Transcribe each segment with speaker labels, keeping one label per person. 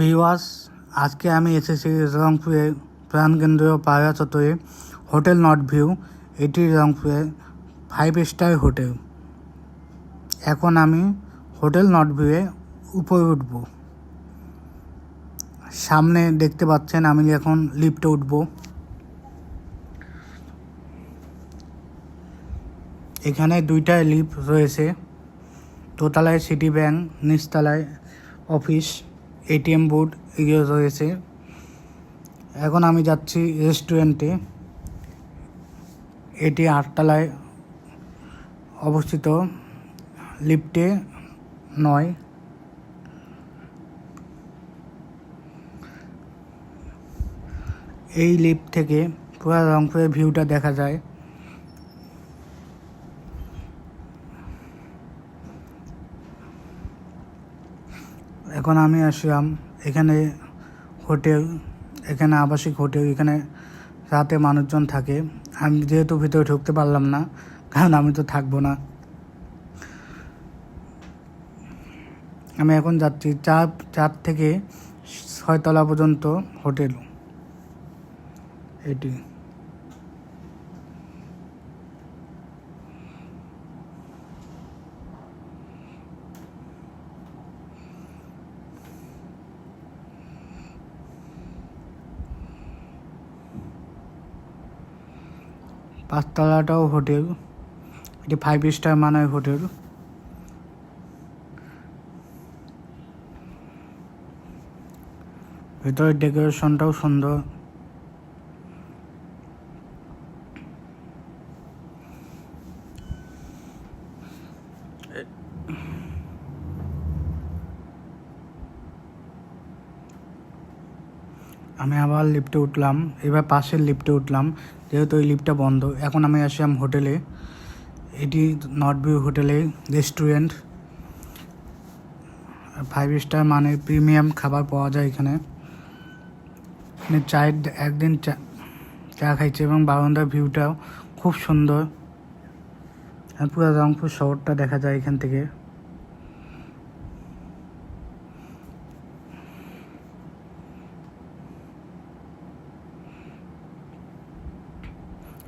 Speaker 1: ভিওয়াস আজকে আমি এসেছি রংপুরে প্রাণকেন্দ্রীয় পাড়া চত্বরে, হোটেল নট ভিউ। এটি রংপুরে ফাইভ স্টার হোটেল। এখন আমি হোটেল নট ভিউয়ে উপরে উঠব। সামনে দেখতে পাচ্ছেন আমি এখন লিফটে উঠব। এখানে দুইটা লিফট রয়েছে। দোতলায় সিটি ব্যাংক, নিচতলায় অফিস। এটিএম বুথ এগুলো রয়েছে। এখন আমি যাচ্ছি রেস্টুরেন্টে এটি আটতলায় অবস্থিত। লিফটে নয়। এই লিফট থেকে পুরো রংপুরের ভিউটা দেখা যায়। এখন আমি আসলাম এখানে হোটেল, এখানে আবাসিক হোটেল, এখানে রাতে মানুষজন থাকে। আমি যেহেতু ভিতরে ঢুকতে পারলাম না, কারণ আমি তো থাকব না। আমি এখন যাচ্ছি চার চার থেকে ছয়তলা পর্যন্ত হোটেল। এটি। পাঁচতলাটাও হোটেল এটি ফাইভ স্টার মানের হোটেল। ভেতরের ডেকোরেশনটাও সুন্দর। আমি আবার লিফটে উঠলাম, এবার পাশের লিফটে উঠলাম, যেহেতু ওই লিফটটা বন্ধ। এখন আমি আসলাম হোটেলে। এটি নর্থ ভিউ হোটেলে রেস্টুরেন্ট ফাইভ স্টার মানে প্রিমিয়াম খাবার পাওয়া যায় এখানে। চায়ের একদিন চা চা খাইছে এবং বারান্দার ভিউটাও খুব সুন্দর। পুরো রংপুর শহরটা দেখা যায় এখান থেকে।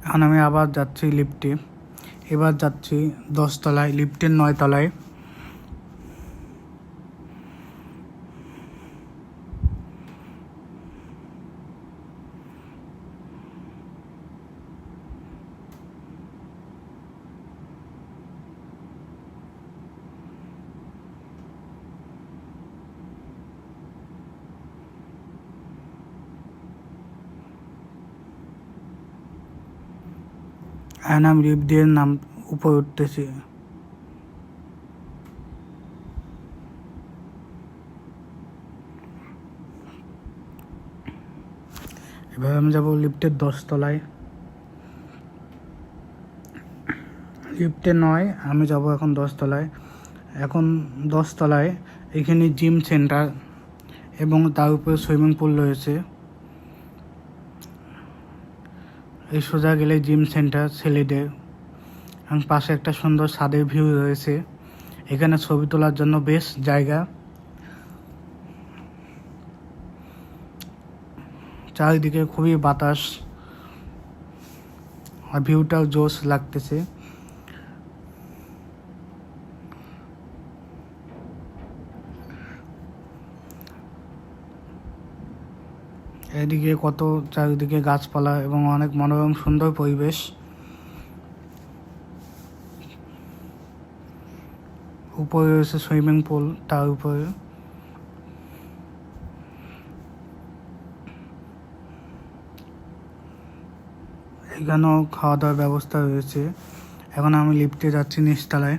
Speaker 1: এখন আমি আবার যাচ্ছি লিফটে। এবার যাচ্ছি দশতলায় লিফটের নয় আমি লিফট দিয়ে নাম উপরে উঠতেছি। এবার আমি যাব লিফটের দশতলায়। লিফটে নয়, আমি যাব এখন দশতলায়। এখন দশতলায় এখানে জিম সেন্টার এবং তার উপরে সুইমিং পুল রয়েছে। এই সোজা গেলে জিম সেন্টার ছেলেদের। এবং পাশে একটা সুন্দর সাদের ভিউ রয়েছে। এখানে ছবি তোলার জন্য বেশ জায়গা। চারিদিকে খুবই বাতাস। আর ভিউটাও জোশ লাগতেছে। এদিকে কত চারিদিকে গাছপালা এবং অনেক মনোরম সুন্দর পরিবেশ। উপরে রয়েছে সুইমিং পুল, তার উপরে। এখানেও খাওয়া দাওয়ার ব্যবস্থা রয়েছে। এখন আমি লিফটে যাচ্ছি নিচতলায়।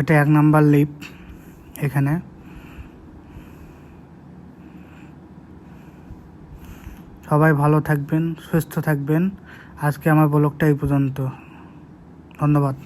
Speaker 1: এটা এক নাম্বার লিফট এখানে। সবাই ভালো থাকবেন সুস্থ থাকবেন। আজকে আমার ব্লগটা এই পর্যন্ত। ধন্যবাদ।